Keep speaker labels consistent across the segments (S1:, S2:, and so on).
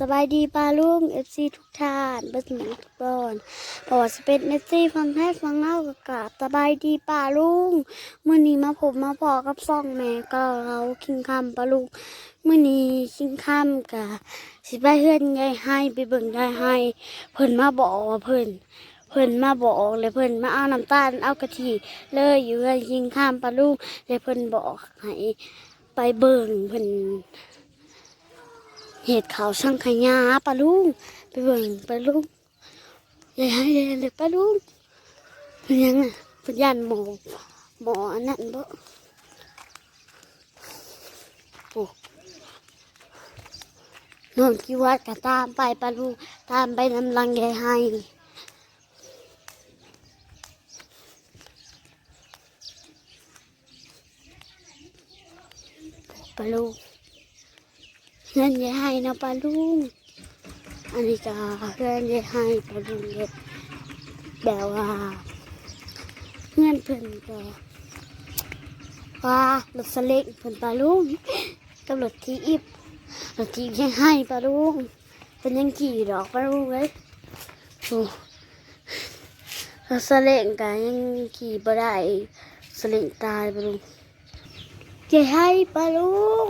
S1: สบายดีปลาลุงเอฟซีทุกท่านเบัสมทุกบอนบอกว่าจะเป็นเอฟซีฟังแท้ฟังเล่ากับกาบสบายดีปลาลุงเมื่อนี้มาผมมาพอกับซ่องแม่ก็เราคิงคำปลาลุงเมื่อนี้คิงคำกับสิไปเฮือนยายให้ไปเบิ่งยายให้เพิ่นมาบอกว่าเพิ่นเพิ่นมาบอกเลยเพิ่นมาเอาน้ำตาลเอากะทิเลยอยู่เฮือนคิงคำปลาลุงเลยเพิ่นบอกให้ไปเบิ่งเพิ่น เห็ดเขาช่างขยาปลาลุงไปเบิ่งปลาลุงยายให้เลยเลยปลาลุงเป็นยังไงเป็นยันหมอหมออันนั้นบ่โอ้น้องที่วัดก็ตามไปปลาลุงตามไปนำลังยายให้ปลาลุง เพื่อนยายให้ นะปลาลุงอันนี้จะเพื่อนยายให้ปลาลุงเลยแบบว่าเพื่อนเพื่อนก็ว่ารถสเล็กเพื่อนปลาลุงกับรถทีอิบรถที่ยายให้ปลาลุงเป็นยังขี่ดอกปลาลุงเลยโอ้รถสเล็กก็ยังขี่บ่ได้สเล็กตายปลาลุงยายให้ปลาลุง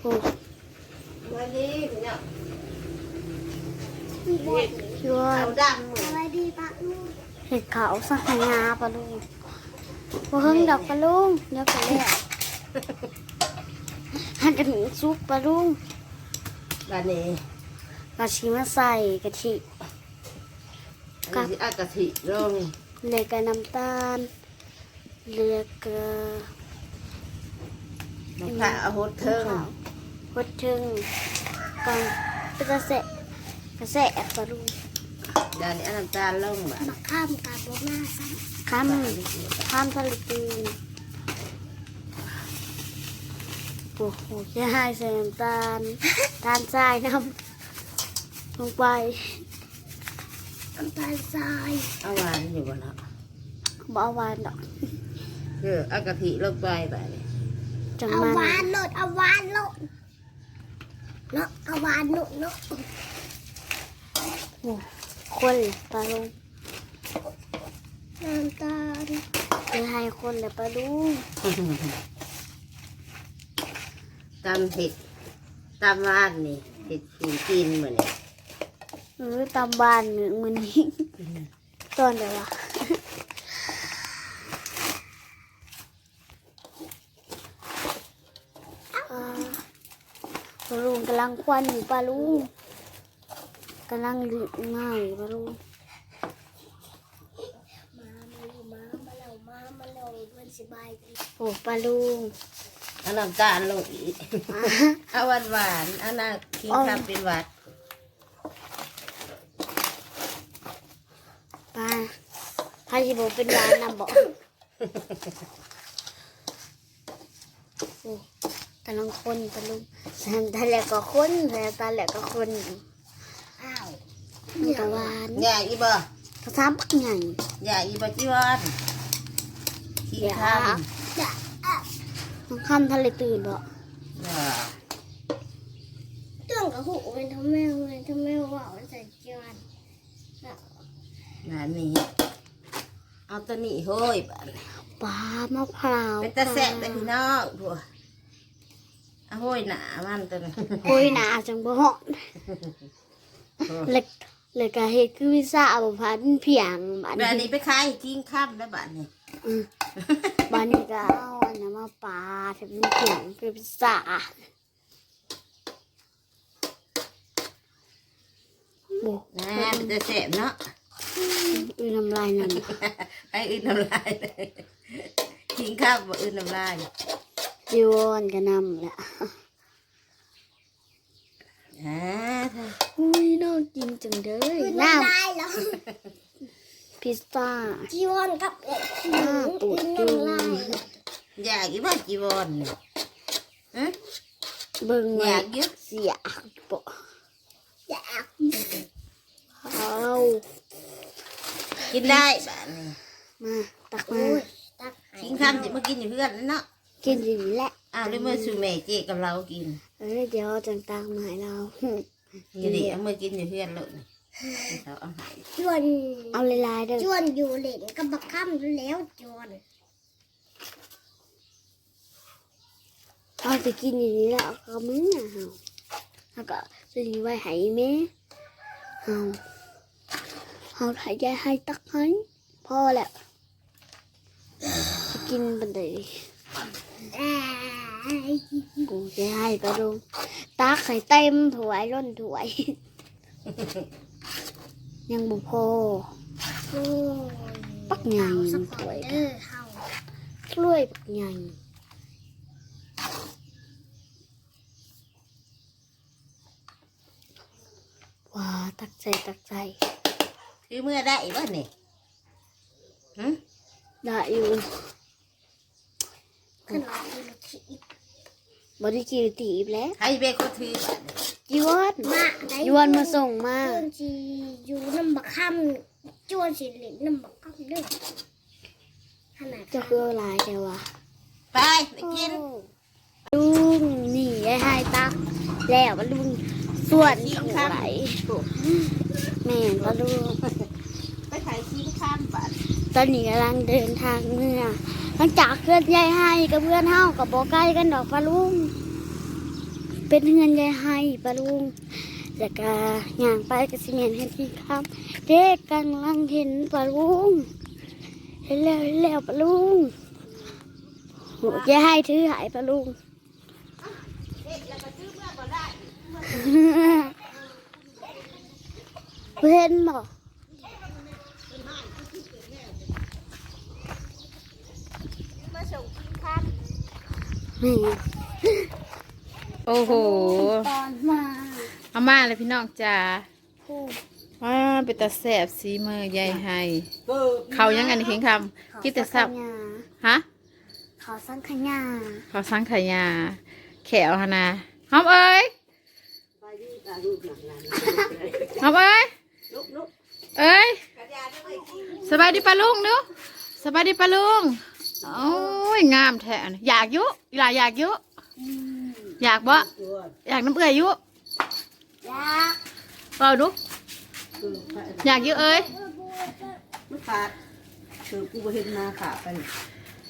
S1: โอ้
S2: วันนี้เนี่ย
S1: พี่ว่า
S2: เอาดังหมด
S1: สวัสดีปะลุงเห็ดขาวสังขยาปะลุงบ่เฮิงดอกปะลุงเดี๋ยวไปแล้วหันกันซุปปะลุง
S2: วันนี้
S1: เราชิมาใส่กะทิ
S2: อันนี้เอากะทิลง
S1: เลยกับน้ำตาลเลยกับ
S2: น้ำข้าวเอาหดเทิง
S1: ขาว พดถึงก่อนเป็นกระแสะกระแสะปะลุง
S2: เดี๋ยวนี้เอาน้ำตาลลงแบบ
S1: มาข้ามกับบ่มาซ้ำข้ามข้ามทะเลตีนโอ้โหจะให้ใส่น้ำตาลตาลทรายน้ำลงไปน้ำตาลทราย
S2: เอาหวานอยู่บนเนาะ
S1: บ่เอาหวานดอก
S2: คือเอากะทิลงไปแบบนี้
S1: จัง
S3: เอา
S1: มัน
S3: หวานโลดเอาหวานโลด เนาะเอาหวานโลดเนาะ
S1: โอ้คนปลาลุง
S3: น้ำตาล
S1: จะให้คนเลยปลาลุง
S2: ตำเผ็ดตำหวานนี่เผ็ดกินกินเหมือนนี่
S1: เออตามบ้านมือมือนี้ตอนเดี๋ยววะอ่าปลาลุง กำลังควันอยู่ปลาลุงกำลังหลีกง่ายปลาลุง
S3: มามาเร็วมามาเร็วมามาเร็วมันสบายดี
S1: โอ้ปลาลุง
S2: เอาน้ำตาลลงอีก
S1: อ่า
S2: เอาหวานหวานๆเอาหน้าคิง
S1: เอา
S2: ทำเป็นหวัด
S1: ปลาพายิบเป็นร้านนำบอกโอ้ กำลังคนปลาลุงแต่แหละก็คนแต่ตาแหละก็คน
S3: อ้าว
S1: มันกะหวาน
S2: อย่าอีบ่
S1: ภาษาปักใหญ่
S2: อย่าอีบ่จีวอนคิงทำ
S3: จะอะ
S1: ต้องคำทะเลตื่นบ่
S2: อย่า
S3: ตื่นกับหูเป็นทำไมเป็นทำไมว่าใส่จาน
S2: แบบนี้เอาตัวนี้เฮ้ยแบบนี้
S1: ปลามะพร้าว
S2: เป็นตะแสะแต่พี่น้องผัวเอา ห้อยหนามันตัวนี้
S1: โอ้ยหนาจังบ่เหาะเล็กเล็กกะเฮ็ดคือวิซ่าบ่พันเพียงบัด
S2: แบบ
S1: นี้
S2: นี้ไปขายทิ้งข้ามแล้วบ้านนี้
S1: อืมบัดนี้ก็เอาอันนั้นมาปาทำเป็นเพียงเป็นวิซ่าโอ้
S2: นะเป็นตะแสะเนาะ
S1: อือน้ำลายนั่น
S2: ให้อื่นน้ำลายเลยทิ้งข้ามบ่อื่นน้ำลาย
S1: จีวอนก็นำแหละ
S2: อ่า
S1: อุ้ยน่ากินจังเลย
S3: คือ
S1: น้
S3: น้ำลายแล้วำ
S1: พิซซ่า
S3: จีวอนกับเอ็ด
S1: หน้าปูดจู
S3: น้ำลาย
S2: อยากอีบ้าจีวรเนี่ยฮะ
S1: เบิ่ง
S2: อ
S1: แม่
S2: ยากอยึด
S1: เสียปะ
S3: อยาก
S1: เอา
S2: กินได้บ้านนี้
S1: มาตักมา
S3: โอ้ยตักให้
S2: ทิ้งข้ามจะมากินอยู่เพื่อนแล้วเนาะ
S1: กินดีแหละ
S2: อ้าวเลยเมื่อสูแม่เจกับเรากิน
S1: เออเดี๋ยวจังตักมาให้เรา
S2: อยู่ดิเอามือกินอยู่เพื่อนเลยนี่เขาเอาใหาย
S3: จวน
S1: เอาลายๆเด้อ
S3: จวนอยู่เหล่นกับบักค่ำแล้วจวน
S1: เอาจะกินอย่างนี้แล้วเอาก็มึงอะเฮาแล้วก็จะดีไว้ให้แม่เฮาเฮาถ่ายยายให้ตักให้พอแล้วจะกินบันได
S3: เอ้ย
S1: กูจะให้ปลาลุงตักให้เต็มถวยล้นถวยยังบุพอ
S2: บ
S1: ริจิวตีบแล้ว
S2: ใครเป็นคนถือบัดนี้
S1: ยวน
S3: มาได้
S1: ยวนมาส่งมา
S3: จวนสิอยู่น้ำบักค่ำจวนสิเหล่นน้ำบักค่ำเด้อขนาด
S1: จะคืออะไรแกวะ
S2: ไปไปกิน
S1: ลุงนี่ไอ้ให้ตักแล้วปะลุงส่วนถวายแม่นปะลุง
S2: ไปถ่ายชิ้นข้ามบัด
S1: ตอนนี้กำลังเดินทางเมื่อ หลังจากเพื่อนยายให้กับเพื่อนเฮากับบ่ใกล้กันดอกปะลุง เป็นเพื่อนยายให้ปะลุงแล้วก็ย่างไปกับสิเมนเห็นที่ครับ เด็กกำลังเห็นปะลุงเห็นแล้วเห็นแล้วปะลุงโหยายให้ถือหายปะลุงเพื่อนบอก
S3: มาส่งกินข้าม
S1: แม่
S4: โอ้โห
S1: ตอนมา
S4: เอามาเลยพี่น้องจ้า
S1: พูด
S4: ว้าเป็นตาแสบสีมือยายให้เขายังอันนี้เพียงคำคิดแต่ซับฮะ
S1: ขอสังขยา
S4: เขาสังขยา แขวหนนะหอมเอ้ยหอมเอ้ยเอ้ยสบายดีปะลุงเนาะสบายดีปะลุง โอ้ยงามแท้อันนี้อยากอยุอีหลาอยากอยุอยากบ่อยากน้ำเอื่อยอยุ
S1: ยา
S4: เปล่าดูอยากอยุเอ้ย
S2: มันขาดคือกูบ่เห็นมาขาดไป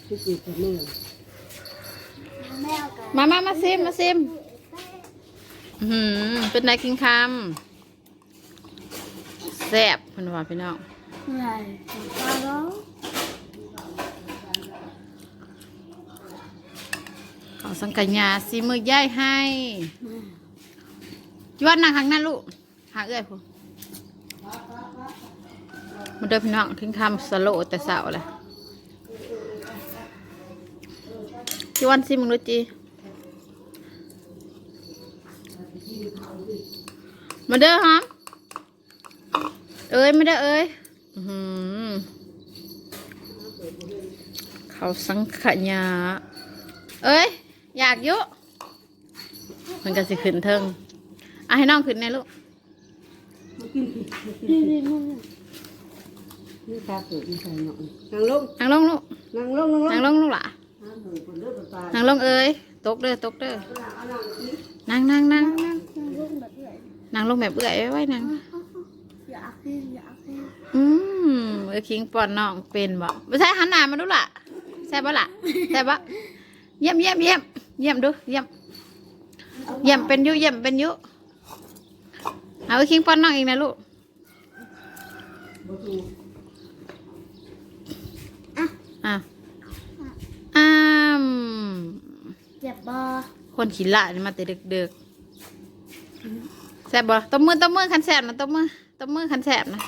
S2: คือจีบกับมือ
S1: แมวกัน
S4: มามามาซิมมาซิมอื้อหือเป็นไงกินคำแซ่บเพิ่นว่าพี่น้อง
S1: อะไรปลาร้อง
S4: เขา สังกัญญาสีมือย่ายให้ยอดนางข้งหน้าลูก หาเอื้อยพูมาเดินพี่น้องทิ้งคำสโลแต่เสาแหละพี่วันซิมึงดูจีมาเด้อหอมเอ้ยไม่ได้เอ้ยอื้อหือเขาสังขยาเอ้ย อยากอยุมันก็สิขึ้นเทิงอะให้น้องขึ้นแน่ลูก
S1: นี่นี่มึง
S2: นี่ตาเกิดนี่ใส่หน่อยนางลง
S4: นั่งลงลูก
S2: นางลงนางลง
S4: นั่งลงลูกหล่ะ
S2: น้ำเหยคนเลือดตา
S4: นั่งลงเอ้ยตกเด้อตกเด้อ
S2: เอานางอีก
S4: นั่งนั่งนั่ง
S1: ลูกแบบไหน
S4: นั่งลงแบบเอื่อยไว้ไว้นั่ง
S1: อยากกินอยากกิน
S4: อืมเออคิงปอนน้องเป็นบ่ไม่ใช่หันหน้ามาดูล่ะใช่บ่ล่ะใช่บ่เยี่ยมเยี่ยมเยี่ยม เยี่ยมดูเยี่ยมเยี่ยมเป็นอยุเยี่ยมเป็นอยุเอาเออคิงปอนน้องอีกนะลูก
S2: บ่ถูก
S4: อะอ้าม
S1: เจ็บบอ
S4: คนขี้ละนี่มาแต่ดึกๆแซ่บบ่ตบมือตบมือคันแซ่บนะตบมือตบมือคันแซ่บนะ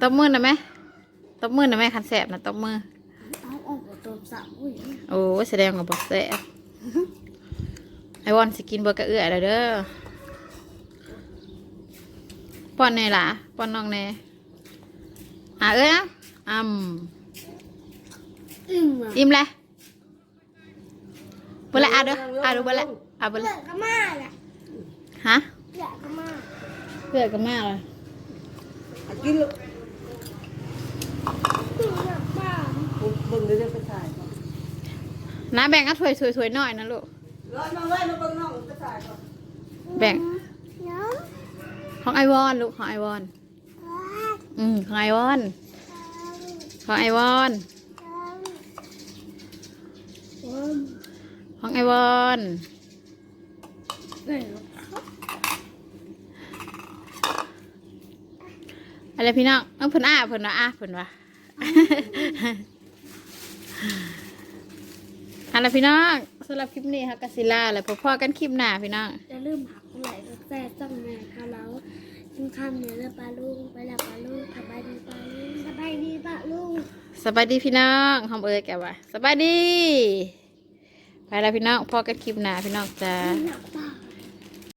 S4: ตบมือหน่อยไหมตบมือหน่อยไหมคันแซ่บนะตบมือ
S1: เอาอ อกตัวสับอุ้ย
S4: โอ้ยแสดงว่าบอกแซ่บไอวอนสิกินเบอร์กระเอื้อแล้วเด้อป้อนแน่ล่ะป้อนน้องแน่อะเอ้ยอะอืม
S1: อึ้งอะ
S4: อิ่มเลยเบอร์ละอะเด้ออะดูเบอร์ละอะเบอร์
S3: เลื
S4: ละ
S3: อกก็มาแหละ
S4: ฮะ
S3: เลือกก็มา
S4: เพื่อกันมากเลย
S2: เอากินลูก
S3: เลือกมา
S2: เบิ่งเดี๋ยวไปถ่ายก่อน
S4: น้าแบ่งก็ถวยถวยถวยหน่อยนะลูก
S2: ร้อยมาไว้มาเบิ่งน้องไปถ่ายก่อน
S3: อื
S4: แบ่ง
S5: น้อง
S4: ของไอวอนลูกของไอวอนอืมของไอวอนของไอวอนของไอวอนอะไรพี่น้องเอ้าเพิ่นอ้าเพิ่นว่าอ้าเพิ่นว่า อะไรพี่น้องสำหรับคลิปนี้ค่ะกสิลาแล้วพบพ่อกันคลิปหน้าพี่น้อง
S3: จะเริ่มหักไหลก็แต่ต้องแม่ค่ะแล้วกินข้าวเหนียวแล้วปลาลุงไปแล้วปลาลุงสบายดีปลาลุง
S5: สบายดีปะลุง
S4: สบายดีพี่น้องหอมเอ้ยแกว่าสบายดี ไปแล้วพี่น้องพ่อกันคลิปหน้าพี่น้องจ้า
S5: หนักตา